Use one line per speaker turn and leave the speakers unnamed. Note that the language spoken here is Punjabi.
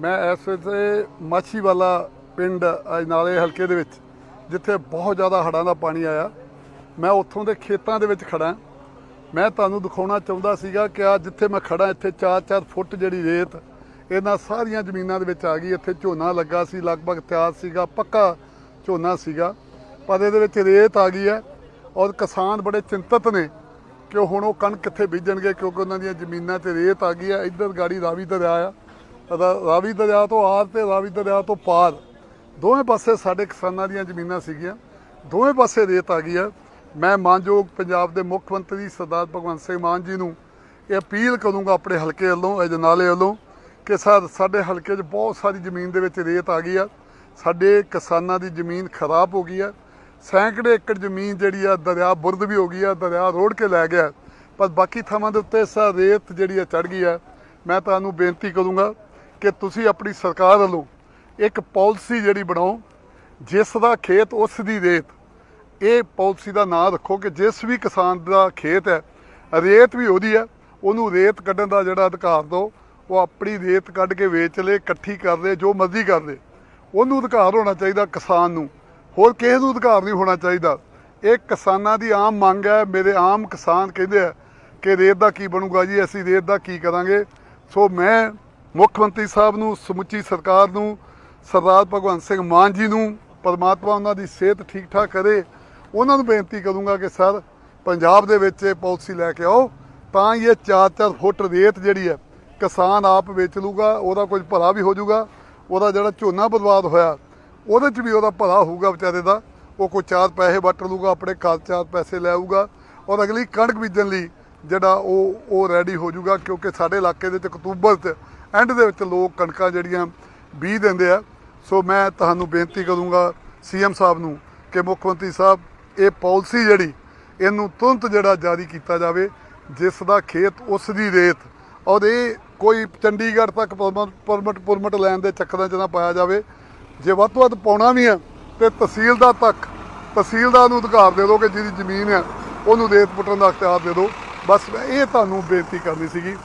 ਮੈਂ ਇਸ ਵੇਲੇ ਮਾਛੀਵਾਲਾ ਪਿੰਡ ਅਜਨਾਲੇ ਹਲਕੇ ਦੇ ਵਿੱਚ, ਜਿੱਥੇ ਬਹੁਤ ਜ਼ਿਆਦਾ ਹੜ੍ਹਾਂ ਦਾ ਪਾਣੀ ਆਇਆ। ਮੈਂ ਉੱਥੋਂ ਦੇ ਖੇਤਾਂ ਦੇ ਵਿੱਚ ਖੜਾ ਮੈਂ ਤੁਹਾਨੂੰ ਦਿਖਾਉਣਾ ਚਾਹੁੰਦਾ ਸੀਗਾ ਕਿ ਆ ਜਿੱਥੇ ਮੈਂ ਖੜਾ ਇੱਥੇ 4-4 ਫੁੱਟ ਜਿਹੜੀ ਰੇਤ, ਇਹਨਾਂ ਸਾਰੀਆਂ ਜ਼ਮੀਨਾਂ ਦੇ ਵਿੱਚ ਆ ਗਈ। ਇੱਥੇ ਝੋਨਾ ਲੱਗਾ ਸੀ, ਲਗਭਗ ਤਿਆਰ ਸੀਗਾ, ਪੱਕਾ ਝੋਨਾ ਸੀਗਾ। ਪਰ ਇਹਦੇ ਵਿੱਚ ਰੇਤ ਆ ਗਈ ਹੈ ਔਰ ਕਿਸਾਨ ਬੜੇ ਚਿੰਤਤ ਨੇ ਕਿ ਹੁਣ ਉਹ ਕਣਕ ਕਿੱਥੇ ਬੀਜਣਗੇ, ਕਿਉਂਕਿ ਉਹਨਾਂ ਦੀਆਂ ਜ਼ਮੀਨਾਂ 'ਤੇ ਰੇਤ ਆ ਗਈ ਹੈ। ਇੱਧਰ ਗਾੜੀ ਰਾਵੀ ਦਰਿਆ ਆ। ਰਾਵੀ ਦਰਿਆ ਤੋਂ ਆਰ ਤੇ ਰਾਵੀ ਦਰਿਆ ਤੋਂ ਪਾਰ। ਦੋਵੇਂ ਪਾਸੇ ਸਾਡੇ ਕਿਸਾਨਾਂ ਦੀਆਂ ਜ਼ਮੀਨਾਂ ਸੀਗੀਆਂ। ਦੋਵੇਂ ਪਾਸੇ ਰੇਤ ਆ ਗਈ ਹੈ ਮੈਂ ਮਾਨਯੋਗ ਪੰਜਾਬ ਦੇ ਮੁੱਖ ਮੰਤਰੀ ਸਰਦਾਰ ਭਗਵੰਤ ਸਿੰਘ ਮਾਨ ਜੀ ਨੂੰ ਇਹ ਅਪੀਲ ਕਰੂੰਗਾ ਆਪਣੇ ਹਲਕੇ ਵੱਲੋਂ ਅਜਨਾਲੇ ਵੱਲੋਂ, ਕਿ ਸਰ ਸਾਡੇ ਹਲਕੇ 'ਚ ਬਹੁਤ ਸਾਰੀ ਜ਼ਮੀਨ ਦੇ ਵਿੱਚ ਰੇਤ ਆ ਗਈ ਆ। ਸਾਡੇ ਕਿਸਾਨਾਂ ਦੀ ਜ਼ਮੀਨ ਖਰਾਬ ਹੋ ਗਈ ਆ। ਸੈਂਕੜੇ ਏਕੜ ਜ਼ਮੀਨ ਜਿਹੜੀ ਆ, ਦਰਿਆ ਬੁਰਦ ਵੀ ਹੋ ਗਈ ਆ, ਦਰਿਆ ਰੋੜ ਕੇ ਲੈ ਗਿਆ। ਪਰ ਬਾਕੀ ਥਾਵਾਂ ਦੇ ਉੱਤੇ ਸਾ, ਰੇਤ ਜਿਹੜੀ ਆ ਚੜ ਗਈ ਆ। ਮੈਂ ਤੁਹਾਨੂੰ ਬੇਨਤੀ ਕਰੂੰਗਾ ਕਿ ਤੁਸੀਂ ਆਪਣੀ ਸਰਕਾਰ ਵੱਲੋਂ ਇੱਕ ਪਾਲਿਸੀ ਜਿਹੜੀ ਬਣਾਓ, ਜਿਸ ਦਾ ਖੇਤ ਉਸ ਦੀ ਰੇਤ, ਇਹ ਪਾਲਿਸੀ ਦਾ ਨਾਮ ਰੱਖੋ ਕਿ ਜਿਸ ਵੀ ਕਿਸਾਨ ਦਾ ਖੇਤ ਹੈ, ਰੇਤ ਵੀ ਉਹਦੀ ਹੈ, ਉਹਨੂੰ ਰੇਤ ਕੱਢਣ ਦਾ ਜਿਹੜਾ ਅਧਿਕਾਰ ਦਿਓ, ਉਹ ਆਪਣੀ ਰੇਤ ਕੱਢ ਕੇ ਵੇਚ ਲੇ, ਇਕੱਠੀ ਕਰ ਲੈ, ਜੋ ਮਰਜ਼ੀ ਕਰ ਲੈ। ਉਹਨੂੰ ਅਧਿਕਾਰ ਹੋਣਾ ਚਾਹੀਦਾ ਕਿਸਾਨ ਨੂੰ। ਹੋਰ ਕਿਸੇ ਨੂੰ ਅਧਿਕਾਰ ਨਹੀਂ ਹੋਣਾ ਚਾਹੀਦਾ। ਇਹ ਕਿਸਾਨਾਂ ਦੀ ਆਮ ਮੰਗ ਹੈ, ਮੇਰੇ ਆਮ ਕਿਸਾਨ ਕਹਿੰਦੇ ਆ ਕਿ ਰੇਤ ਦਾ ਕੀ ਬਣੂਗਾ ਜੀ, ਅਸੀਂ ਰੇਤ ਦਾ ਕੀ ਕਰਾਂਗੇ? ਸੋ ਮੈਂ ਮੁੱਖ ਮੰਤਰੀ ਸਾਹਿਬ ਨੂੰ, ਸਮੁੱਚੀ ਸਰਕਾਰ ਨੂੰ, ਸਰਦਾਰ ਭਗਵੰਤ ਸਿੰਘ ਮਾਨ ਜੀ ਨੂੰ, ਪਰਮਾਤਮਾ ਉਹਨਾਂ ਦੀ ਸਿਹਤ ਠੀਕ ਠਾਕ ਕਰੇ, ਉਹਨਾਂ ਨੂੰ ਬੇਨਤੀ ਕਰੂੰਗਾ ਕਿ ਸਰ, ਪੰਜਾਬ ਦੇ ਵਿੱਚ ਇਹ ਪਾਲਿਸੀ ਲੈ ਕੇ ਆਓ, ਤਾਂ ਹੀ ਇਹ 4-4 ਫੁੱਟ ਰੇਤ ਜਿਹੜੀ ਹੈ, ਕਿਸਾਨ ਆਪ ਵੇਚ ਲੂਗਾ, ਉਹਦਾ ਕੁਝ ਭਲਾ ਵੀ ਹੋ ਜਾਊਗਾ, ਉਹਦਾ ਜਿਹੜਾ ਝੋਨਾ ਬਰਬਾਦ ਹੋਇਆ, ਉਹਦੇ 'ਚ ਵੀ ਉਹਦਾ ਭਲਾ ਹੋਊਗਾ ਵਿਚਾਰੇ ਦਾ, ਉਹ ਕੋਈ ਚਾਰ ਪੈਸੇ ਵੱਟ ਲੂਗਾ, ਆਪਣੇ ਘਰ ਚਾਰ ਪੈਸੇ ਲੈ ਆਊਗਾ, ਔਰ ਅਗਲੀ ਕਣਕ ਬੀਜਣ ਲਈ ਜਿਹੜਾ ਉਹ ਉਹ ਰੈਡੀ ਹੋ ਜਾਊਗਾ, ਕਿਉਂਕਿ ਸਾਡੇ ਇਲਾਕੇ ਦੇ ਵਿੱਚ ਅਕਤੂਬਰ 'ਚ ਐਂਡ ਦੇ ਵਿੱਚ ਲੋਕ ਕਣਕਾਂ ਜਿਹੜੀਆਂ ਬੀਜ ਦਿੰਦੇ ਆ। ਸੋ ਮੈਂ ਤੁਹਾਨੂੰ ਬੇਨਤੀ ਕਰੂੰਗਾ ਸੀਐਮ ਸਾਹਿਬ ਨੂੰ ਕਿ ਮੁੱਖ ਮੰਤਰੀ ਸਾਹਿਬ, ਇਹ ਪਾਲਿਸੀ ਜਿਹੜੀ, ਇਹਨੂੰ ਤੁਰੰਤ ਜਿਹੜਾ ਜਾਰੀ ਕੀਤਾ ਜਾਵੇ, ਜਿਸ ਦਾ ਖੇਤ ਉਸ ਦੀ ਰੇਤ ਔਰ ਇਹ ਕੋਈ ਚੰਡੀਗੜ੍ਹ ਤੱਕ ਪਰਮਿਟ ਪਰਮਿਟ ਲੈਣ ਦੇ ਚੱਕਰਾਂ 'ਚ ਨਾ ਪਾਇਆ ਜਾਵੇ। ਜੇ ਵੱਧ ਤੋਂ ਵੱਧ ਪਾਉਣਾ ਵੀ ਹੈ, ਤੇ ਤਹਿਸੀਲਦਾਰ ਤੱਕ, ਤਹਿਸੀਲਦਾਰ ਨੂੰ ਅਧਿਕਾਰ ਦੇ ਦਿਓ ਕਿ ਜਿਹਦੀ ਜ਼ਮੀਨ ਹੈ, ਉਹਨੂੰ ਰੇਤ ਪੁੱਟਣ ਦਾ ਅਖਤਿਆਰ ਦੇ ਦਿਓ। ਬਸ ਮੈਂ ਇਹ ਤੁਹਾਨੂੰ ਬੇਨਤੀ ਕਰਨੀ ਸੀਗੀ।